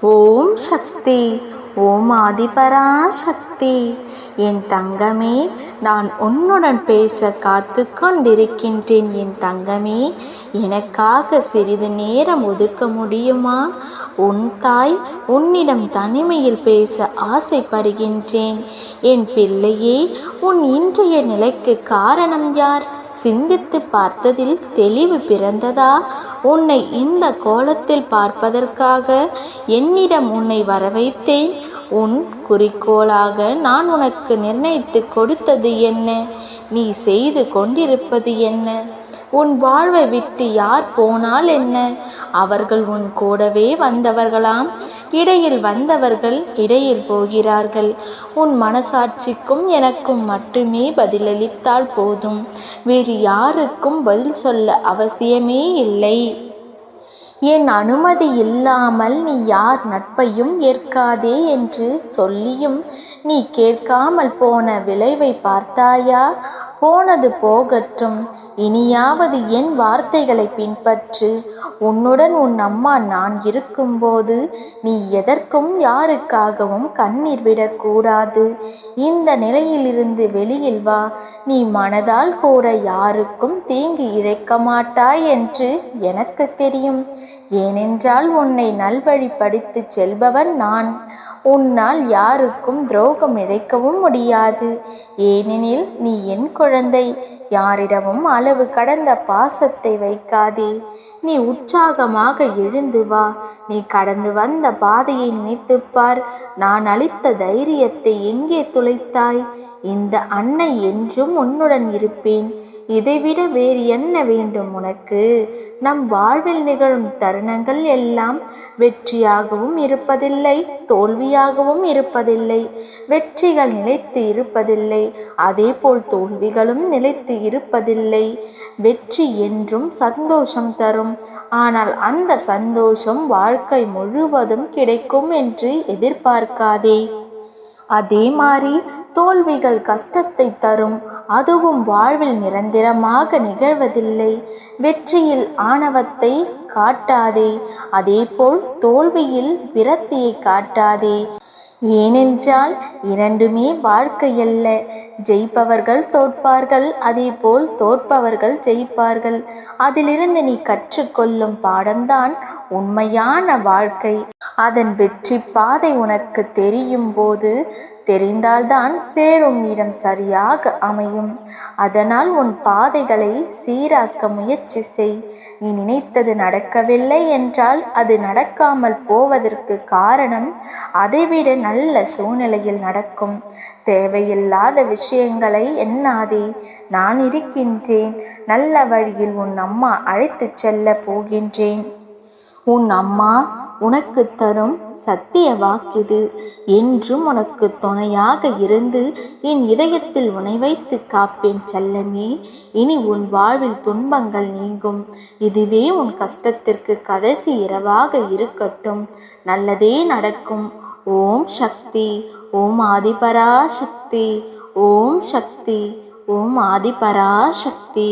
ஓம் சக்தி ஓம் ஆதிபரா சக்தி என் தங்கமே நான் உன்னுடன் பேச காத்து கொண்டிருக்கின்றேன். என் தங்கமே எனக்காக சிறிது நேரம் ஒதுக்க முடியுமா? உன் தாய் உன்னிடம் தனிமையில் பேச ஆசைப்படுகின்றேன். என் பிள்ளையே உன் இன்றைய நிலைக்கு காரணம் யார்? சிந்தித்து பார்த்ததில் தெளிவு பிறந்ததா? உன்னை இந்த கோலத்தில் பார்ப்பதற்காக என்னிடம் உன்னை வரவைத்தேன். உன் குறிக்கோளாக நான் உனக்கு நிர்ணயித்து கொடுத்தது என்ன? நீ செய்து கொண்டிருப்பது என்ன? உன் வாழ்வை விட்டு யார் போனால் என்ன? அவர்கள் உன் கூடவே வந்தவர்களாம். இடையில் வந்தவர்கள் இடையில் போகிறார்கள். உன் மனசாட்சிக்கும் எனக்கும் மட்டுமே பதிலளித்தால் போதும். வேறு யாருக்கும் பதில் சொல்ல அவசியமே இல்லை. என் அனுமதி இல்லாமல் நீ யார் நட்பையும் ஏற்காதே என்று சொல்லியும் நீ கேட்காமல் போன விளைவை பார்த்தாயா? போனது போகட்டும். இனியாவது என் வார்த்தைகளை பின்பற்று. உன்னுடன் உன் அம்மா நான் இருக்கும்போது நீ எதற்கும் யாருக்காகவும் கண்ணீர் விடக்கூடாது. இந்த நிலையிலிருந்து வெளியில் வா. நீ மனதால் கூட யாருக்கும் தீங்கு இழைக்க மாட்டாய் என்று எனக்கு தெரியும். ஏனென்றால் உன்னை நல்வழிப்படுத்தி செல்பவன் நான். உன்னால் யாருக்கும் துரோகம் இழைக்கவும் முடியாது. ஏனெனில் நீ என் குழந்தை. யாரிடமும் அளவு கடந்த பாசத்தை வைக்காதே. நீ உற்சாகமாக எழுந்து வா. நீ கடந்து வந்த பாதையை நினைத்துப்பார். நான் அளித்த தைரியத்தை எங்கே துளைத்தாய்? இந்த அன்னை என்றும் உன்னுடன் இருப்பேன். இதைவிட வேறு என்ன வேண்டும் உனக்கு? நம் வாழ்வில் நிகழும் தருணங்கள் எல்லாம் வெற்றியாகவும் இருப்பதில்லை தோல்வியாகவும் இருப்பதில்லை. வெற்றிகள் நிலைத்து இருப்பதில்லை. அதேபோல் தோல்விகளும் நிலைத்து இருப்பதில்லை. வெற்றி என்றும் சந்தோஷம் தரும். ஆனால் அந்த சந்தோஷம் வாழ்க்கை முழுவதும் கிடைக்கும் என்று எதிர்பார்க்காதே. அதே மாதிரி தோல்விகள் கஷ்டத்தை தரும். அதுவும் வாழ்வில் நிரந்தரமாக நிகழ்வதில்லை. வெற்றியில் ஆணவத்தை காட்டாதே. அதேபோல் தோல்வியில் விரத்தியை காட்டாதே. ஏனென்றால் இரண்டுமே வாழ்க்கையல்ல. ஜெயிப்பவர்கள் தோற்பார்கள் அதேபோல் தோற்பவர்கள் ஜெயிப்பார்கள். அதிலிருந்து நீ கற்றுக்கொள்ளும் பாடம்தான் உண்மையான வாழ்க்கை. அதன் வெற்றி பாதை உனக்கு தெரியும் போது தெரிந்தால்தான் சேரும் இடம் சரியாக அமையும். அதனால் உன் பாதைகளை சீராக்க முயற்சி செய். நீ நினைத்தது நடக்கவில்லை என்றால் அது நடக்காமல் போவதற்கு காரணம் அதைவிட நல்ல சூழ்நிலையில் நடக்கும். தேவையில்லாத விஷயங்களை எண்ணாதே. நான் இருக்கின்றேன். நல்ல வழியில் உன் அம்மா அழைத்துச் செல்ல போகின்றேன். உன் அம்மா உனக்கு தரும் சத்திய வாக்கிது என்றும் உனக்கு துணையாக இருந்து என் இதயத்தில் உனை வைத்து காப்பேன் செல்லமே. இனி உன் வாழ்வில் துன்பங்கள் நீங்கும். இதுவே உன் கஷ்டத்திற்கு கடைசி இரவாக இருக்கட்டும். நல்லதே நடக்கும். ஓம் சக்தி. ஓம் ஆதிபரா சக்தி ஓம் சக்தி. ஓம் ஆதிபரா சக்தி